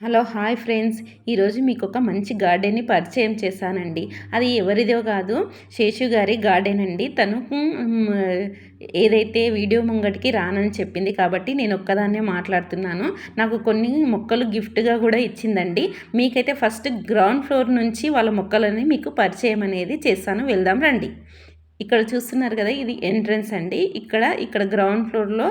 Hello hi friends. ఈరోజు మీకు ఒక మంచి గార్డెన్ని పరిచయం చేశానండి. అది ఎవరిదో కాదు శేషు గారి గార్డెన్ అండి. తను ఏదైతే వీడియో ముంగటికి రానని చెప్పింది కాబట్టి నేను ఒక్కదాన్నే మాట్లాడుతున్నాను. నాకు కొన్ని మొక్కలు గిఫ్ట్గా కూడా ఇచ్చిందండి. మీకైతే ఫస్ట్ గ్రౌండ్ ఫ్లోర్ నుంచి వాళ్ళ మొక్కలని మీకు పరిచయం అనేది చేస్తాను వెళ్దాం రండి. ఇక్కడ చూస్తున్నారు కదా ఇది ఎంట్రన్స్ అండి. ఇక్కడ ఇక్కడ గ్రౌండ్ ఫ్లోర్లో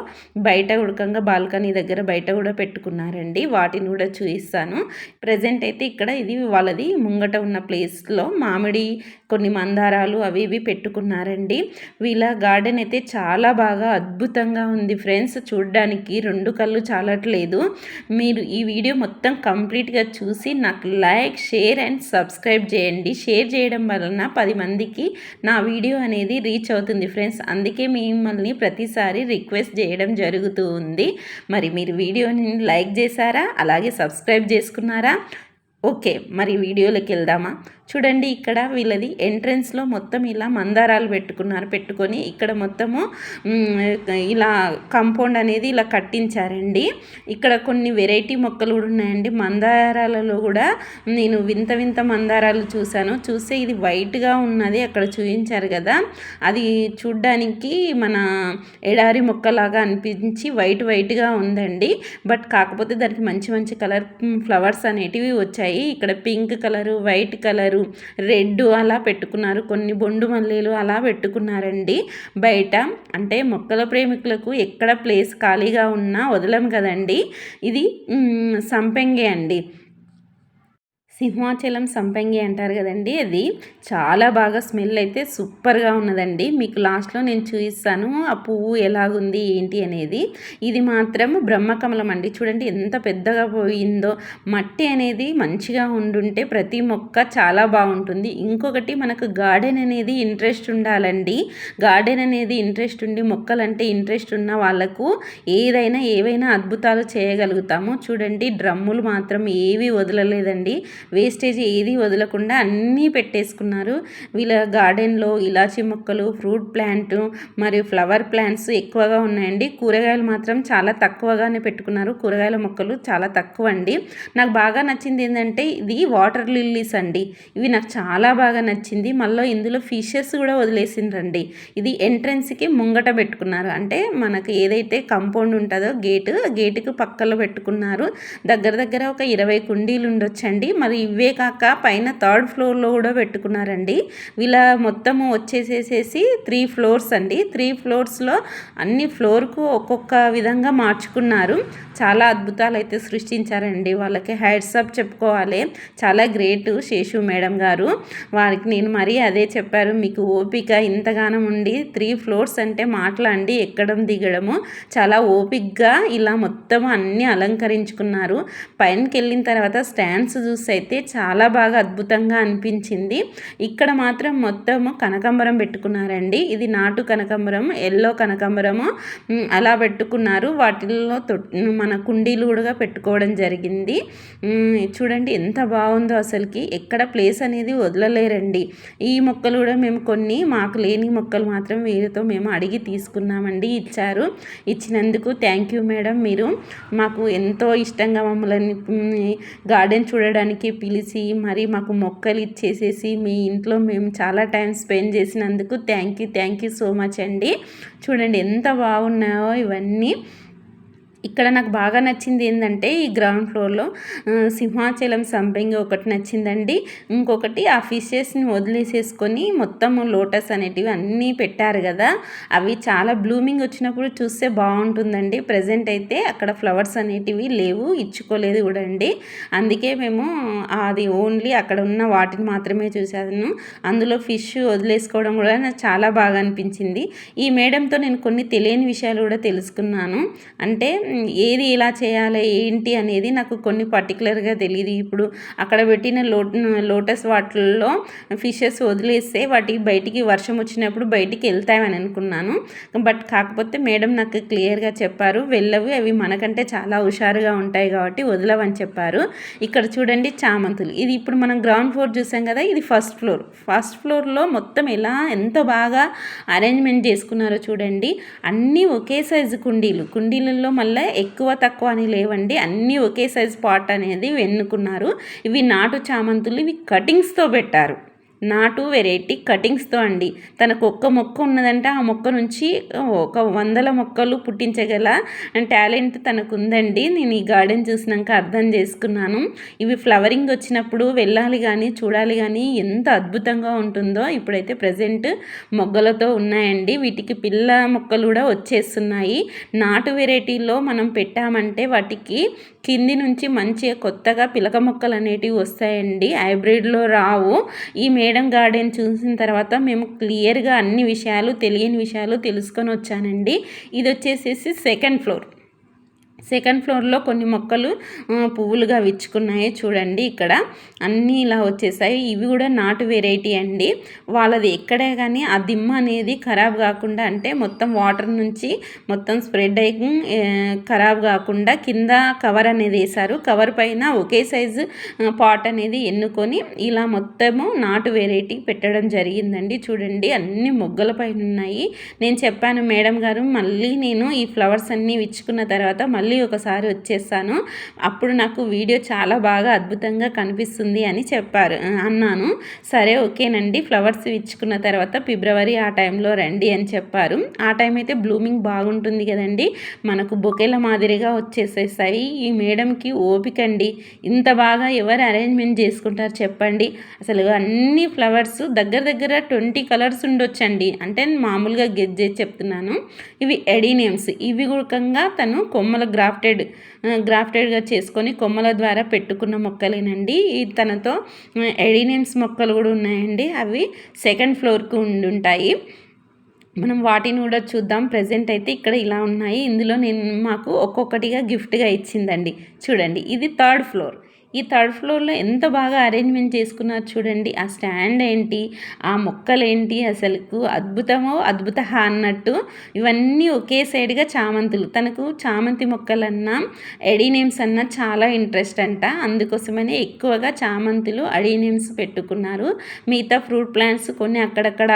బయట ఉడకంగా బాల్కనీ దగ్గర బయట కూడా పెట్టుకున్నారండి. వాటిని కూడా చూపిస్తాను. ప్రజెంట్ అయితే ఇక్కడ ఇది వాళ్ళది ముంగట ఉన్న ప్లేస్లో మామిడి కొన్ని మందారాలు అవి ఇవి పెట్టుకున్నారండి. వీళ్ళ గార్డెన్ అయితే చాలా బాగా అద్భుతంగా ఉంది ఫ్రెండ్స్ చూడడానికి రెండు కళ్ళు చాలట్లేదు. మీరు ఈ వీడియో మొత్తం కంప్లీట్గా చూసి నాకు లైక్ షేర్ అండ్ సబ్స్క్రైబ్ చేయండి. షేర్ చేయడం వలన పది మందికి నా వీడియో అనేది రీచ్ అవుతుంది ఫ్రెండ్స్ అందుకే మిమ్మల్ని ప్రతిసారి రిక్వెస్ట్ చేయడం జరుగుతూ ఉంది. మరి మీరు వీడియోని లైక్ చేశారా? అలాగే సబ్స్క్రైబ్ చేసుకున్నారా? ఓకే మరి వీడియోలోకి వెళ్దామా? చూడండి ఇక్కడ వీళ్ళది ఎంట్రెన్స్లో మొత్తం ఇలా మందారాలు పెట్టుకున్నారు పెట్టుకొని ఇక్కడ మొత్తము ఇలా కాంపౌండ్ అనేది ఇలా కట్టించారండి. ఇక్కడ కొన్ని వెరైటీ మొక్కలు కూడా ఉన్నాయండి. మందారాలలో కూడా నేను వింత వింత మందారాలు చూశాను. చూస్తే ఇది వైట్గా ఉన్నది అక్కడ చూపించారు కదా. అది చూడ్డానికి మన ఎడారి మొక్కలాగా అనిపించి వైట్ వైట్గా ఉందండి. బట్ కాకపోతే దానికి మంచి మంచి కలర్ ఫ్లవర్స్ అనేటివి వచ్చాయి. ఇక్కడ pink colour white colour red అలా పెట్టుకున్నారు. కొన్ని బొండు మల్లెలు అలా పెట్టుకున్నారండి. బయట అంటే మొక్కల ప్రేమికులకు ఎక్కడ ప్లేస్ ఖాళీగా ఉన్నా వదలం కదండి. ఇది సంపెంగే అండి. సింహాచలం సంపంగి అంటారు కదండి అది. చాలా బాగా స్మెల్ అయితే సూపర్గా ఉన్నదండి. మీకు లాస్ట్లో నేను చూపిస్తాను ఆ పువ్వు ఎలాగుంది ఏంటి అనేది. ఇది మాత్రం బ్రహ్మకమలం అండి. చూడండి ఎంత పెద్దగా పోయిందో. మట్టి అనేది మంచిగా ఉండుంటే ప్రతి మొక్క చాలా బాగుంటుంది. ఇంకొకటి మనకు గార్డెన్ అనేది ఇంట్రెస్ట్ ఉండాలండి. గార్డెన్ అనేది ఇంట్రెస్ట్ ఉండి మొక్కలంటే ఇంట్రెస్ట్ ఉన్న వాళ్ళకు ఏదైనా ఏవైనా అద్భుతాలు చేయగలుగుతాము. చూడండి డ్రమ్ములు మాత్రం ఏవి వదలలేదండి. వేస్టేజ్ ఏది వదలకుండా అన్నీ పెట్టేసుకున్నారు. వీళ్ళ గార్డెన్లో ఇలాచి మొక్కలు ఫ్రూట్ ప్లాంట్ మరియు ఫ్లవర్ ప్లాంట్స్ ఎక్కువగా ఉన్నాయండి. కూరగాయలు మాత్రం చాలా తక్కువగానే పెట్టుకున్నారు. కూరగాయల మొక్కలు చాలా తక్కువ అండి నాకు బాగా నచ్చింది ఏంటంటే ఇది వాటర్ లిల్లీస్ అండి. ఇవి నాకు చాలా బాగా నచ్చింది. మళ్ళీ ఇందులో ఫిషెస్ కూడా వదిలేసిండ్రండి. ఇది ఎంట్రన్స్కి ముంగట పెట్టుకున్నారు. అంటే మనకు ఏదైతే కంపౌండ్ ఉంటుందో గేటు గేటుకు పక్కలో పెట్టుకున్నారు. దగ్గర దగ్గర ఒక ఇరవై కుండీలు ఉండొచ్చండి. మరి ఇవే కాక పైన థర్డ్ ఫ్లోర్లో కూడా పెట్టుకున్నారండి. వీళ్ళ మొత్తము వచ్చేసేసేసి త్రీ ఫ్లోర్స్ అండి. త్రీ ఫ్లోర్స్లో అన్ని ఫ్లోర్కు ఒక్కొక్క విధంగా మార్చుకున్నారు. చాలా అద్భుతాలు అయితే సృష్టించారండి. వాళ్ళకి హ్యాడ్స్ అప్ చెప్పుకోవాలి. చాలా గ్రేట్ శేషు మేడం గారు. వారికి నేను మరీ అదే చెప్పారు. మీకు ఓపిక ఇంతగానం ఉండి త్రీ ఫ్లోర్స్ అంటే మాట్లాడి ఎక్కడం దిగడము. చాలా ఓపిక్గా ఇలా మొత్తం అన్నీ అలంకరించుకున్నారు. పైనకి వెళ్ళిన తర్వాత స్టాండ్స్ చూసి అయితే అయితే చాలా బాగా అద్భుతంగా అనిపించింది. ఇక్కడ మాత్రం మొత్తము కనకాంబరం పెట్టుకున్నారండి. ఇది నాటు కనకాంబరం ఎల్లో కనకాంబరము అలా పెట్టుకున్నారు. వాటిల్లో మన కుండీలు కూడా పెట్టుకోవడం జరిగింది. చూడండి ఎంత బాగుందో అసలుకి. ఎక్కడ ప్లేస్ అనేది వదలలేరండి. ఈ మొక్కలు కూడా మేము కొన్ని మాకు లేని మొక్కలు మాత్రం వీరితో మేము అడిగి తీసుకున్నామండి ఇచ్చారు. ఇచ్చినందుకు థ్యాంక్ యూ మేడం. మీరు మాకు ఎంతో ఇష్టంగా మమ్మల్ని గార్డెన్ చూడడానికి పిలిచి మరి మాకు మొక్కలు ఇచ్చేసేసి మీ ఇంట్లో మేము చాలా టైం స్పెండ్ చేసినందుకు thank you thank you so much అండి. చూడండి ఎంత బాగున్నాయో ఇవన్నీ. ఇక్కడ నాకు బాగా నచ్చింది ఏంటంటే ఈ గ్రౌండ్ ఫ్లోర్లో సింహాచలం సంపెంగి ఒకటి నచ్చిందండి. ఇంకొకటి ఆ ఫిషెస్ని వదిలేసేసుకొని మొత్తం లోటస్ అనేటివి అన్నీ పెట్టారు కదా. అవి చాలా బ్లూమింగ్ వచ్చినప్పుడు చూస్తే బాగుంటుందండి. ప్రజెంట్ అయితే అక్కడ ఫ్లవర్స్ అనేటివి లేవు ఇచ్చుకోలేదు కూడా అండి. అందుకే మేము అది ఓన్లీ అక్కడ ఉన్న వాటిని మాత్రమే చూశాను అందులో ఫిష్ వదిలేసుకోవడం కూడా నాకు చాలా బాగా అనిపించింది. ఈ మేడంతో నేను కొన్ని తెలియని విషయాలు కూడా తెలుసుకున్నాను. అంటే ఏది ఎలా చేయాలి ఏంటి అనేది నాకు కొన్ని పర్టికులర్గా తెలియదు ఇప్పుడు అక్కడ పెట్టిన లో లోటస్ వాటిల్లో ఫిషెస్ వదిలేస్తే వాటి బయటికి వర్షం వచ్చినప్పుడు బయటికి వెళ్తాయని అనుకున్నాను. బట్ కాకపోతే మేడం నాకు క్లియర్గా చెప్పారు వెళ్ళవి అవి మనకంటే చాలా హుషారుగా ఉంటాయి కాబట్టి వదలవని చెప్పారు. ఇక్కడ చూడండి చామంతులు. ఇది ఇప్పుడు మనం గ్రౌండ్ ఫ్లోర్ చూసాం కదా ఇది ఫస్ట్ ఫ్లోర్ ఫస్ట్ ఫ్లోర్లో మొత్తం ఎలా ఎంత బాగా అరేంజ్మెంట్ చేసుకున్నారో చూడండి. అన్నీ ఒకే సైజు కుండీలు. కుండీలలో మళ్ళీ వల్ల ఎక్కువ తక్కువ అని లేవండి. అన్నీ ఒకే సైజ్ పాట్ అనేది ఎన్నుకున్నారు ఇవి నాటు చామంతులు ఇవి కటింగ్స్తో పెట్టారు. నాటు వెరైటీ కటింగ్స్తో అండి. తనకు ఒక్క మొక్క ఉన్నదంటే ఆ మొక్క నుంచి ఒక వందల మొక్కలు పుట్టించగల టాలెంట్ తనకు ఉందండి నేను ఈ గార్డెన్ చూసినాక అర్థం చేసుకున్నాను. ఇవి ఫ్లవరింగ్ వచ్చినప్పుడు వెళ్ళాలి కానీ చూడాలి కానీ ఎంత అద్భుతంగా ఉంటుందో ఇప్పుడైతే ప్రజెంట్ మొగ్గలతో ఉన్నాయండి. వీటికి పిల్ల మొక్కలు కూడా వచ్చేస్తున్నాయి. నాటు వెరైటీలో మనం పెట్టామంటే వాటికి కింది నుంచి మంచిగా కొత్తగా పిలక మొక్కలు అనేటివి వస్తాయండి. హైబ్రిడ్లో రావు. ఈ మేడం గార్డెన్ చూసిన తర్వాత మేము క్లియర్గా అన్ని విషయాలు తెలియని విషయాలు తెలుసుకొని వచ్చానండి. ఇది వచ్చేసేసి సెకండ్ ఫ్లోర్. సెకండ్ ఫ్లోర్లో కొన్ని మొక్కలు పువ్వులుగా విచ్చుకున్నాయి. చూడండి ఇక్కడ. అన్నీ ఇలా వచ్చేసాయి. ఇవి కూడా నాటు వెరైటీ అండి. వాళ్ళది ఎక్కడే కానీ ఆ దిమ్మ అనేది ఖరాబ్ కాకుండా అంటే మొత్తం వాటర్ నుంచి మొత్తం స్ప్రెడ్ అయ్యి ఖరాబ్ కాకుండా కింద కవర్ అనేది వేశారు. కవర్ పైన ఒకే సైజు పాట్ అనేది ఎన్నుకొని ఇలా మొత్తము నాటు వెరైటీ పెట్టడం జరిగిందండి. చూడండి అన్ని మొగ్గల పైన ఉన్నాయి. నేను చెప్పాను మేడం గారు మళ్ళీ నేను ఈ ఫ్లవర్స్ అన్నీ విచ్చుకున్న తర్వాత మళ్ళీ ఒకసారి వచ్చేస్తాను. అప్పుడు నాకు వీడియో చాలా బాగా అద్భుతంగా కనిపిస్తుంది అని చెప్పారు. అన్నాను. సరే ఓకేనండి. ఫ్లవర్స్ ఇచ్చుకున్న తర్వాత ఫిబ్రవరి ఆ టైంలో రండి అని చెప్పారు. ఆ టైం అయితే బ్లూమింగ్ బాగుంటుంది కదండి. మనకు బొకేల మాదిరిగా వచ్చేసేసాయి. ఈ మేడంకి ఓపిక అండి. ఇంత బాగా ఎవరు అరేంజ్మెంట్ చేసుకుంటారు చెప్పండి. అసలు అన్ని ఫ్లవర్స్ దగ్గర దగ్గర ట్వంటీ కలర్స్ ఉండొచ్చండి. అంటే మామూలుగా గెజ్ చేసి చెప్తున్నాను. ఇవి ఎడీనేమ్స్ ఇవి కూడా తను కొమ్మల గ్రాఫ్టెడ్ గ్రాఫ్టెడ్గా చేసుకొని కొమ్మల ద్వారా పెట్టుకున్న మొక్కలేనండి. తనతో ఎడినిమ్స్ మొక్కలు కూడా ఉన్నాయండి. అవి సెకండ్ ఫ్లోర్కు ఉండుంటాయి మనం వాటిని కూడా చూద్దాం. ప్రజెంట్ అయితే ఇక్కడ ఇలా ఉన్నాయి. ఇందులో నేను మాకు ఒక్కొక్కటిగా గిఫ్ట్గా ఇచ్చిందండి. చూడండి ఇది థర్డ్ ఫ్లోర్. ఈ థర్డ్ ఫ్లోర్లో ఎంత బాగా అరేంజ్మెంట్ చేసుకున్నారు చూడండి. ఆ స్టాండ్ ఏంటి? ఆ మొక్కలు ఏంటి అసలుకు అద్భుతమో అద్భుత అన్నట్టు ఇవన్నీ ఒకే సైడ్గా చామంతులు. తనకు చామంతి మొక్కలన్నా ఎడీనేమ్స్ అన్నా చాలా ఇంట్రెస్ట్ అంట. అందుకోసమని ఎక్కువగా చామంతులు అడీనేమ్స్ పెట్టుకున్నారు. మిగతా ఫ్రూట్ ప్లాంట్స్ కొన్ని అక్కడక్కడ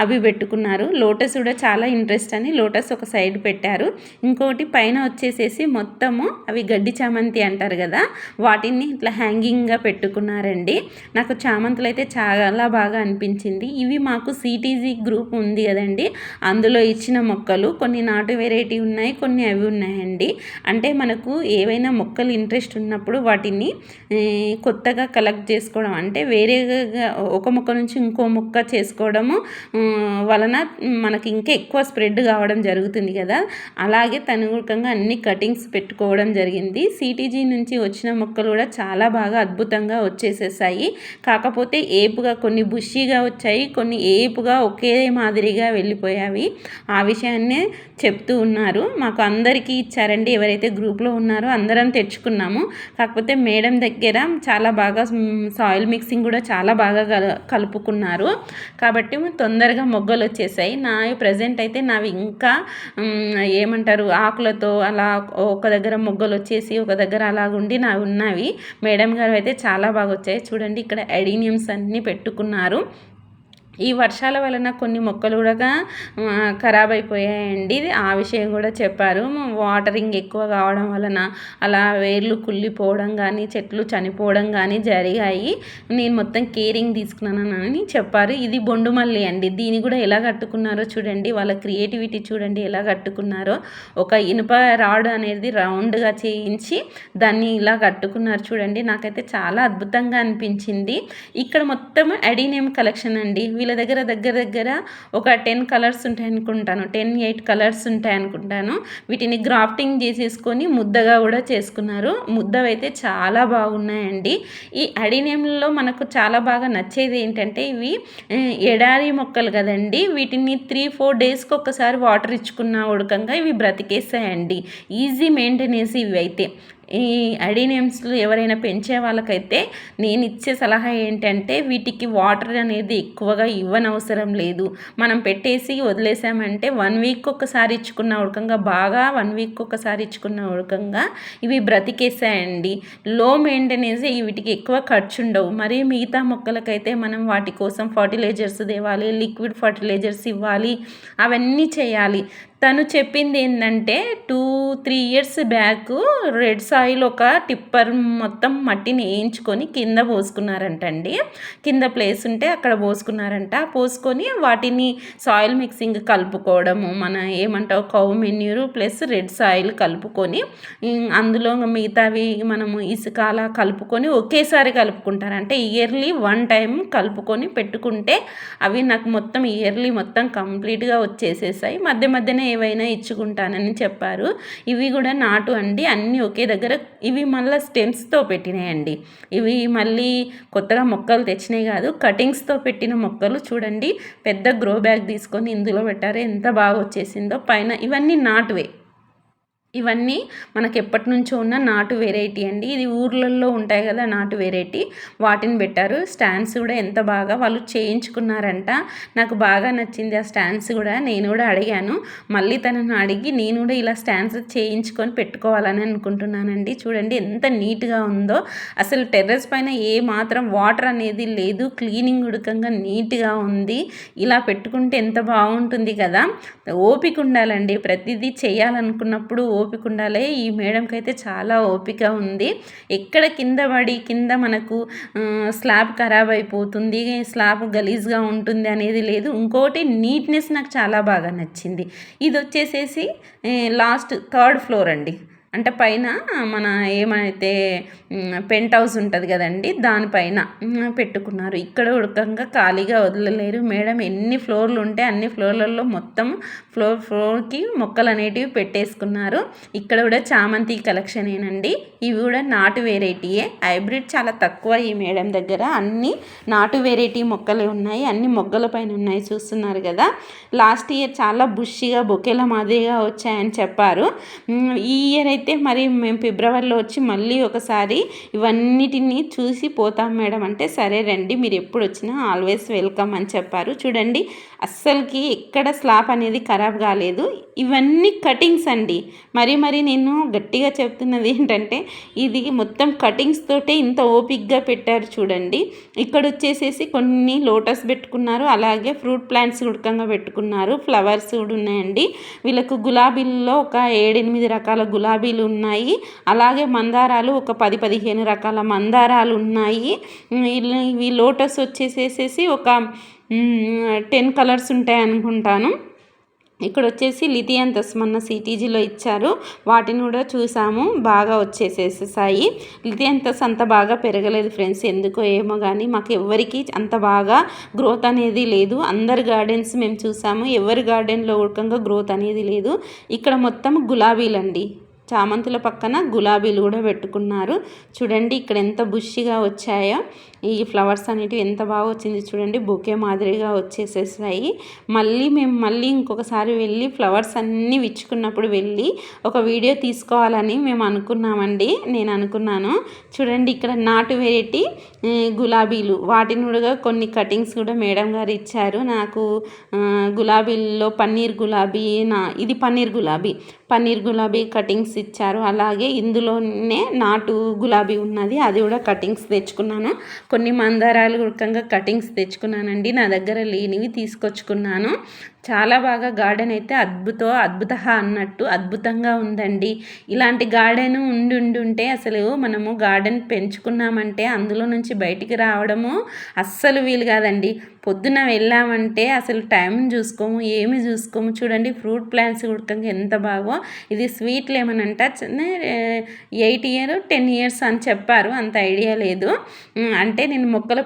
అవి పెట్టుకున్నారు. లోటస్ కూడా చాలా ఇంట్రెస్ట్ అని లోటస్ ఒక సైడ్ పెట్టారు. ఇంకోటి పైన వచ్చేసేసి మొత్తము అవి గడ్డి చామంతి అంటారు కదా. వాటిని ఇట్లా హ్యాంగింగ్గా పెట్టుకున్నారండి. నాకు చామంతులు అయితే చాలా బాగా అనిపించింది. ఇవి మాకు సిటీజీ గ్రూప్ ఉంది కదండి. అందులో ఇచ్చిన మొక్కలు కొన్ని నాటు వెరైటీ ఉన్నాయి కొన్ని అవి ఉన్నాయండి. అంటే మనకు ఏవైనా మొక్కలు ఇంట్రెస్ట్ ఉన్నప్పుడు వాటిని కొత్తగా కలెక్ట్ చేసుకోవడం అంటే వేరేగా ఒక మొక్క నుంచి ఇంకో మొక్క చేసుకోవడము వలన మనకి ఇంకా ఎక్కువ స్ప్రెడ్ కావడం జరుగుతుంది కదా. అలాగే తనుగుకంగా అన్ని కటింగ్స్ పెట్టుకోవడం జరిగింది. సిటీజీ నుంచి వచ్చిన మొక్కలు కూడా చాలా బాగా అద్భుతంగా వచ్చేసేసాయి. కాకపోతే ఏపుగా కొన్ని బుషీగా వచ్చాయి కొన్ని ఏపుగా ఒకే మాదిరిగా వెళ్ళిపోయావి ఆ విషయాన్నే చెప్తూ ఉన్నారు. మాకు అందరికీ ఇచ్చారండి. ఎవరైతే గ్రూప్లో ఉన్నారో అందరం తెచ్చుకున్నాము. కాకపోతే మేడం దగ్గర చాలా బాగా సాయిల్ మిక్సింగ్ కూడా చాలా బాగా కలుపుకున్నారు. కాబట్టి తొందరగా మొగ్గలు వచ్చేసాయి. నా ప్రజెంట్ అయితే నావి ఇంకా ఏమంటారు ఆకులతో అలా ఒక దగ్గర మొగ్గలు వచ్చేసి ఒక దగ్గర అలాగుండి నావి ఉన్నవి. మేడం గారు అయితే చాలా బాగా వచ్చాయి. చూడండి ఇక్కడ ఎడీనియమ్స్ అన్నీ పెట్టుకున్నారు. ఈ వర్షాల వలన కొన్ని మొక్కలు కూడా ఖరాబ్ అయిపోయాయండి. ఆ విషయం కూడా చెప్పారు. వాటరింగ్ ఎక్కువ కావడం వలన అలా వేర్లు కుళ్ళిపోవడం కానీ చెట్లు చనిపోవడం కానీ జరిగాయి. నేను మొత్తం కేరింగ్ తీసుకున్నానని చెప్పారు. ఇది బొండుమల్లి అండి. దీన్ని కూడా ఎలా కట్టుకున్నారో చూడండి. వాళ్ళ క్రియేటివిటీ చూడండి. ఎలా కట్టుకున్నారో. ఒక ఇనుప రాడ్ అనేది రౌండ్గా చేయించి దాన్ని ఇలా కట్టుకున్నారు చూడండి. నాకైతే చాలా అద్భుతంగా అనిపించింది. ఇక్కడ మొత్తం అడీనేమ్ కలెక్షన్ అండి. వీళ్ళ దగ్గర దగ్గర దగ్గర ఒక టెన్ కలర్స్ ఉంటాయి అనుకుంటాను. టెన్ ఎయిట్ కలర్స్ ఉంటాయి అనుకుంటాను. వీటిని గ్రాఫ్టింగ్ చేసేసుకొని ముద్దగా కూడా చేసుకున్నారు. ముద్దవైతే చాలా బాగున్నాయండి. ఈ అడినియంలో మనకు చాలా బాగా నచ్చేది ఏంటంటే ఇవి ఎడారి మొక్కలు కదండి. వీటిని త్రీ ఫోర్ డేస్కి ఒక్కసారి వాటర్ ఇచ్చుకున్న ఉడకంగా ఇవి బ్రతికేసాయండి ఈజీ మెయింటెనెన్స్ ఇవి అయితే. ఈ అడినియమ్స్లు ఎవరైనా పెంచే వాళ్ళకైతే నేను ఇచ్చే సలహా ఏంటంటే వీటికి వాటర్ అనేది ఎక్కువగా ఇవ్వనవసరం లేదు. మనం పెట్టేసి వదిలేసామంటే వన్ వీక్ ఒకసారి ఇచ్చుకున్న ఉడకంగా బాగా వన్ వీక్ ఒకసారి ఇచ్చుకున్న ఉడకంగా ఇవి బ్రతికేసాయండి. లో మెయింటెనెన్స్ వీటికి ఎక్కువ ఖర్చు ఉండవు మరి మిగతా మొక్కలకైతే మనం వాటి కోసం ఫర్టిలైజర్స్ తేవాలి లిక్విడ్ ఫర్టిలైజర్స్ ఇవ్వాలి అవన్నీ చేయాలి. తను చెప్పింది ఏంటంటే two three years back red soil ఒక టిప్పర్ మొత్తం మట్టిని వేయించుకొని కింద పోసుకున్నారంటండి. కింద ప్లేస్ ఉంటే అక్కడ పోసుకున్నారంట. పోసుకొని వాటిని సాయిల్ మిక్సింగ్ కలుపుకోవడము మన ఏమంటావు cow manure plus red soil కలుపుకొని అందులో మిగతావి మనము ఇసుక అలా కలుపుకొని ఒకేసారి కలుపుకుంటారు అంటే ఇయర్లీ వన్ టైం కలుపుకొని పెట్టుకుంటే అవి నాకు మొత్తం ఇయర్లీ మొత్తం కంప్లీట్గా వచ్చేసేసాయి. మధ్య మధ్యన ఏవైనా ఇచ్చుకుంటానని చెప్పారు. ఇవి కూడా నాటు అండి. అన్నీ ఒకే దగ్గర ఇవి మళ్ళీ స్టెమ్స్తో పెట్టినాయండి. ఇవి మళ్ళీ కొత్తగా మొక్కలు తెచ్చినాయి కాదు కటింగ్స్తో పెట్టిన మొక్కలు చూడండి. పెద్ద గ్రో బ్యాగ్ తీసుకొని ఇందులో పెట్టారు. ఎంత బాగా వచ్చేసిందో. పైన ఇవన్నీ నాటువే. ఇవన్నీ మనకు ఎప్పటి నుంచో ఉన్న నాటు వెరైటీ అండి. ఇది ఊర్లలో ఉంటాయి కదా నాటు వెరైటీ. వాటిని పెట్టారు. స్టాండ్స్ కూడా ఎంత బాగా వాళ్ళు చేయించుకున్నారంట. నాకు బాగా నచ్చింది ఆ స్టాండ్స్ కూడా. నేను కూడా అడిగాను. మళ్ళీ తనను అడిగి నేను కూడా ఇలా స్టాండ్స్ చేయించుకొని పెట్టుకోవాలని అనుకుంటున్నానండి. చూడండి ఎంత నీట్గా ఉందో. అసలు టెర్రస్ పైన ఏ మాత్రం వాటర్ అనేది లేదు. క్లీనింగ్ ఉడకంగా నీట్గా ఉంది. ఇలా పెట్టుకుంటే ఎంత బాగుంటుంది కదా. ఓపిక ఉండాలండి. ప్రతిదీ చేయాలనుకున్నప్పుడు ఓపిక ఉండాలి. ఈ మేడంకి అయితే చాలా ఓపిక ఉంది. ఎక్కడ కింద పడి కింద మనకు స్లాబ్ ఖరాబ్ అయిపోతుంది స్లాబ్ గలీజ్గా ఉంటుంది అనేది లేదు. ఇంకోటి నీట్నెస్ నాకు చాలా బాగా నచ్చింది. ఇది వచ్చేసేసి లాస్ట్ థర్డ్ ఫ్లోర్ అండి. అంటే పైన మన ఏమైతే పెంట్ హౌస్ ఉంటుంది కదండి దానిపైన పెట్టుకున్నారు. ఇక్కడ ఉడకంగా ఖాళీగా వదలలేరు. మేడం ఎన్ని ఫ్లోర్లు ఉంటే అన్ని ఫ్లోర్లలో మొత్తం ఫ్లోర్ ఫ్లోర్కి మొక్కలు అనేటివి పెట్టేసుకున్నారు. ఇక్కడ కూడా చామంతి కలెక్షనేనండి. ఇవి కూడా నాటు వెరైటీయే. హైబ్రిడ్ చాలా తక్కువ ఈ మేడం దగ్గర. అన్ని నాటు వెరైటీ మొక్కలే ఉన్నాయి. అన్ని మొగ్గల పైన ఉన్నాయి చూస్తున్నారు కదా. లాస్ట్ ఇయర్ చాలా బుష్గా బొకేల మాదిరిగా వచ్చాయని చెప్పారు. ఈ ఇయర్ అయితే మరి మేము ఫిబ్రవరిలో వచ్చి మళ్ళీ ఒకసారి ఇవన్నిటిని చూసి పోతాం మేడం. అంటే సరే రండి మీరు ఎప్పుడు వచ్చినా ఆల్వేస్ వెల్కమ్ అని చెప్పారు. చూడండి అస్సలకి ఎక్కడ స్లాబ్ అనేది ఖరాబ్ కాలేదు. ఇవన్నీ కటింగ్స్ అండి. మరి మరి నేను గట్టిగా చెప్తున్నది ఏంటంటే ఇది మొత్తం కటింగ్స్ తోటే ఇంత ఓపిక్గా పెట్టారు చూడండి. ఇక్కడ వచ్చేసేసి కొన్ని లోటస్ పెట్టుకున్నారు అలాగే ఫ్రూట్ ప్లాంట్స్ ఉడకంగా పెట్టుకున్నారు ఫ్లవర్స్ కూడా ఉన్నాయండి. వీళ్ళకు గులాబీల్లో ఒక ఏడెనిమిది రకాల గులాబీలు ఉన్నాయి అలాగే మందారాలు ఒక పది పదిహేను రకాల మందారాలు ఉన్నాయి. ఇవి లోటస్ వచ్చేసేసేసి ఒక టెన్ కలర్స్ ఉంటాయి అనుకుంటాను ఇక్కడ వచ్చేసి లిథియంతస్ మొన్న సిటీజీలో ఇచ్చారు. వాటిని కూడా చూసాము. బాగా వచ్చేసేసాయి లిథియంతస్ అంత బాగా పెరగలేదు ఫ్రెండ్స్. ఎందుకో ఏమో కానీ మాకు ఎవరికి అంత బాగా గ్రోత్ అనేది లేదు. అందరి గార్డెన్స్ మేము చూసాము. ఎవరి గార్డెన్లో ఉడకంగా గ్రోత్ అనేది లేదు. ఇక్కడ మొత్తం గులాబీలండి. చామంతుల పక్కన గులాబీలు కూడా పెట్టుకున్నారు. చూడండి ఇక్కడ ఎంత బుష్గా వచ్చాయో. ఈ ఫ్లవర్స్ అనేటివి ఎంత బాగా వచ్చింది చూడండి బొకే మాదిరిగా వచ్చేసేసాయి. మళ్ళీ మేము మళ్ళీ ఇంకొకసారి వెళ్ళి ఫ్లవర్స్ అన్నీ విచ్చుకున్నప్పుడు వెళ్ళి ఒక వీడియో తీసుకోవాలని మేము అనుకున్నామండి. నేను అనుకున్నాను. చూడండి ఇక్కడ నాటు వెరైటీ గులాబీలు. వాటిని కూడా కొన్ని కటింగ్స్ కూడా మేడం గారు ఇచ్చారు. నాకు గులాబీల్లో పన్నీర్ గులాబీ నా ఇది పన్నీర్ గులాబీ. పన్నీర్ గులాబీ కటింగ్స్ ఇచ్చారు. అలాగే ఇందులోనే నాటు గులాబీ ఉన్నది. అది కూడా కటింగ్స్ తెచ్చుకున్నాను. కొన్ని మందారాలు ఉడకంగా కటింగ్స్ తెచ్చుకున్నానండి. నా దగ్గర లేనివి తీసుకొచ్చుకున్నాను. చాలా బాగా గార్డెన్ అయితే అద్భుతం అద్భుత అన్నట్టు అద్భుతంగా ఉందండి. ఇలాంటి గార్డెన్ ఉండి ఉండి ఉంటే అసలు మనము గార్డెన్ పెంచుకున్నామంటే అందులో నుంచి బయటికి రావడము అస్సలు వీలు కాదండి. పొద్దున వెళ్ళామంటే అసలు టైం చూసుకోము ఏమి చూసుకోము. చూడండి ఫ్రూట్ ప్లాంట్స్ ఉడకంగా ఎంత బాగో. ఇది స్వీట్ లెమన్ అంట ఎయిట్ ఇయర్ టెన్ ఇయర్స్ అని చెప్పారు. అంత ఐడియా లేదు. అంటే నేను మొక్కల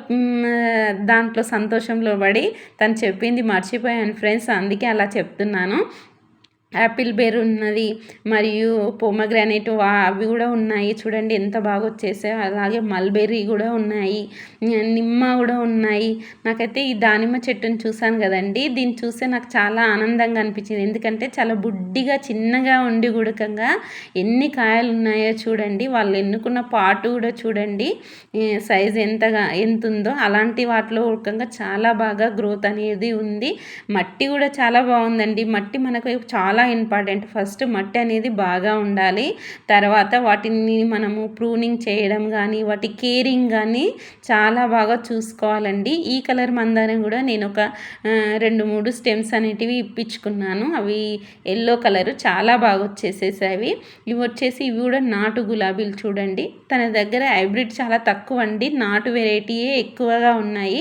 దాంట్లో సంతోషంలో పడి తను చెప్పింది మర్చిపోయాను. ఫ్రెండ్స్ అందుకే అలా చెప్తున్నాను. యాపిల్ బేర్ ఉన్నది మరియు పోమగ్రానైట్ అవి కూడా ఉన్నాయి. చూడండి ఎంత బాగా వచ్చేసాయో అలాగే మల్బెర్రీ కూడా ఉన్నాయి. నిమ్మ కూడా ఉన్నాయి. నాకైతే ఈ దానిమ్మ చెట్టుని చూశాను కదండి. దీన్ని చూస్తే నాకు చాలా ఆనందంగా అనిపించింది. ఎందుకంటే చాలా బుడ్డిగా చిన్నగా ఉండి గుడకంగా ఎన్ని కాయలు ఉన్నాయో చూడండి. వాళ్ళు ఎన్నుకున్న పాటు కూడా చూడండి. సైజ్ ఎంతగా ఎంత ఉందో అలాంటి వాటిలో ఉడకంగా చాలా బాగా గ్రోత్ అనేది ఉంది. మట్టి కూడా చాలా బాగుందండి. మట్టి మనకు చాలా చాలా ఇంపార్టెంట్. ఫస్ట్ మట్టి అనేది బాగా ఉండాలి. తర్వాత వాటిని మనము ప్రూనింగ్ చేయడం కానీ వాటి కేరింగ్ కానీ చాలా బాగా చూసుకోవాలండి. ఈ కలర్ మందారం కూడా నేను ఒక రెండు మూడు స్టెమ్స్ అనేటివి ఇప్పించుకున్నాను. అవి ఎల్లో కలర్ చాలా బాగా వచ్చేసేసావి ఇవి వచ్చేసి ఇవి కూడా నాటు గులాబీలు చూడండి. తన దగ్గర హైబ్రిడ్ చాలా తక్కువ అండి. నాటు వెరైటీయే ఎక్కువగా ఉన్నాయి.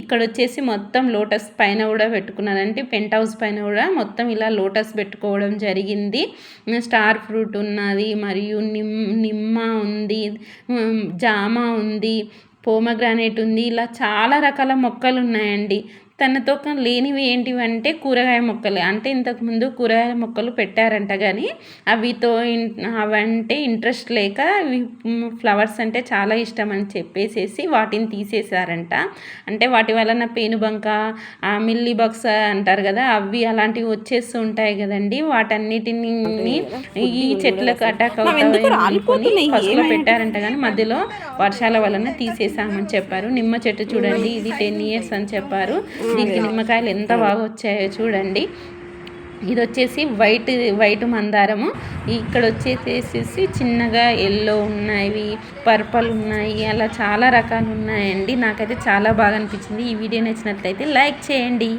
ఇక్కడ వచ్చేసి మొత్తం లోటస్ పైన కూడా పెట్టుకున్నారంటే పెంట్ హౌస్ పైన కూడా మొత్తం ఇలా లోటస్ పెట్టుకోవడం జరిగింది. స్టార్ ఫ్రూట్ ఉన్నది మరియు నిమ్ నిమ్మ ఉంది జామ ఉంది పోమగ్రానేట్ ఉంది. ఇలా చాలా రకాల మొక్కలు ఉన్నాయండి. తనతో లేనివి ఏంటివి అంటే కూరగాయ మొక్కలు. అంటే ఇంతకుముందు కూరగాయ మొక్కలు పెట్టారంట కానీ అవితో అవంటే ఇంట్రెస్ట్ లేక ఫ్లవర్స్ అంటే చాలా ఇష్టం అని చెప్పేసేసి వాటిని తీసేసారంట అంటే వాటి వలన పేనుబంక మిల్లీ బాక్స్ అంటారు కదా అవి అలాంటివి వచ్చేస్తూ ఉంటాయి కదండి. వాటన్నిటిని ఈ చెట్లకు అటాక్ అవుతాయి ఫస్ట్లో పెట్టారంట కానీ మధ్యలో వర్షాల వలన తీసేసామని చెప్పారు. నిమ్మ చెట్టు చూడండి ఇది టెన్ ఇయర్స్ అని చెప్పారు. దీనికి నిమ్మకాయలు ఎంత బాగా వచ్చాయో చూడండి. ఇది వచ్చేసి వైట్ వైట్ మందారము. ఇక్కడ వచ్చేసేసి చిన్నగా ఎల్లో ఉన్నాయి పర్పల్ ఉన్నాయి అలా చాలా రకాలు ఉన్నాయండి. నాకైతే చాలా బాగా అనిపించింది. ఈ వీడియో నచ్చినట్లయితే లైక్ చేయండి.